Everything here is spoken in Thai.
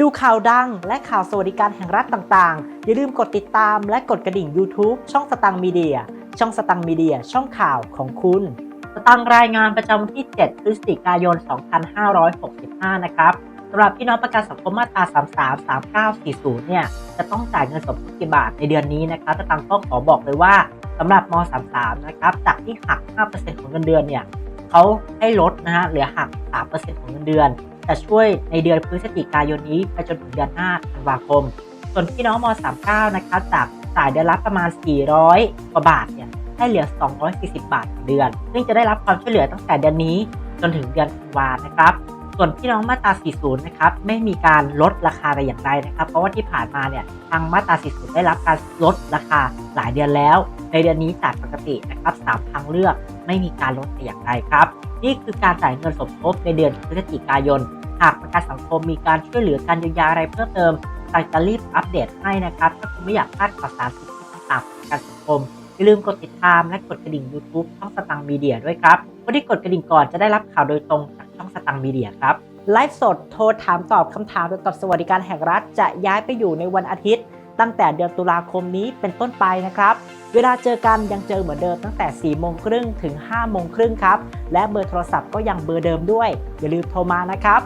ดูข่าวดังและข่าวสวัสดิการแห่งรัฐต่างๆ อย่าลืมกดติดตามและกดกระดิ่ง YouTube ช่องสตังมีเดีย ช่องสตังมีเดีย ช่องข่าวของคุณสตังรายงานประจำวันที่ 7 พฤศจิกายน 2565 นะครับสำหรับพี่น้องประกันสังคมมาตรา 33 3940 เนี่ย จะต้องจ่ายเงินสมทบกี่บาทในเดือนนี้นะครับสตังก็ขอบอกเลยว่าสำหรับม 33 นะครับ จากที่หัก 5%ของเงินเดือนเนี่ยเขาให้ลดนะฮะเหลือหัก 3%ของเงินเดือน จะช่วยในเดือนพฤศจิกายนนี้ไปจนถึงเดือนหน้าธันวาคม ส่วนพี่น้องม 39 นะครับจากจ่ายเดือนละประมาณ 400 กว่าบาทเนี่ยให้เหลือ 240 บาทต่อเดือน ซึ่งจะได้รับความช่วยเหลือตั้งแต่เดือนนี้จนถึงเดือนธันวานะครับ ส่วนพี่น้องมาตรา 40 นะครับ ไม่มีการลดราคาแต่อย่างใดนะครับ เพราะว่าที่ผ่านมาเนี่ยทางมาตรา 40 ได้รับการลดราคาหลายเดือนแล้ว ในเดือนนี้จากปกตินะครับ3ทางเลือกไม่มีการลดแต่อย่างใดครับ นี่คือการจ่ายเงินสมทบในเดือนพฤศจิกายน หากประกันสังคมมีการช่วยเหลือการเยียวยาอะไรเพิ่มเติมเราจะรีบอัปเดตให้นะครับ ถ้าคุณไม่อยากพลาดข่าวสารสิทธิต่างๆของประกันสังคม อย่าลืมกดติดตามและกดกระดิ่ง YouTube ช่องสตังมีเดียด้วยครับคนที่กดกระดิ่งก่อนจะได้รับข่าวโดยตรงจากช่องสตังมีเดียครับ ไลฟ์สดโทรถามตอบคำถามเกี่ยวกับสวัสดิการแห่งรัฐ จะย้ายไปอยู่ในวันอาทิตย์ ตั้งแต่เดือนตุลาคมนี้เป็นต้นไปนะครับ เวลาเจอกันยังเจอเหมือนเดิมตั้งแต่ 4 โมงครึ่งถึง 5 โมงครึ่งครับ และเบอร์โทรศัพท์ก็ยังเบอร์เดิมด้วย อย่าลืมโทรมานะครับ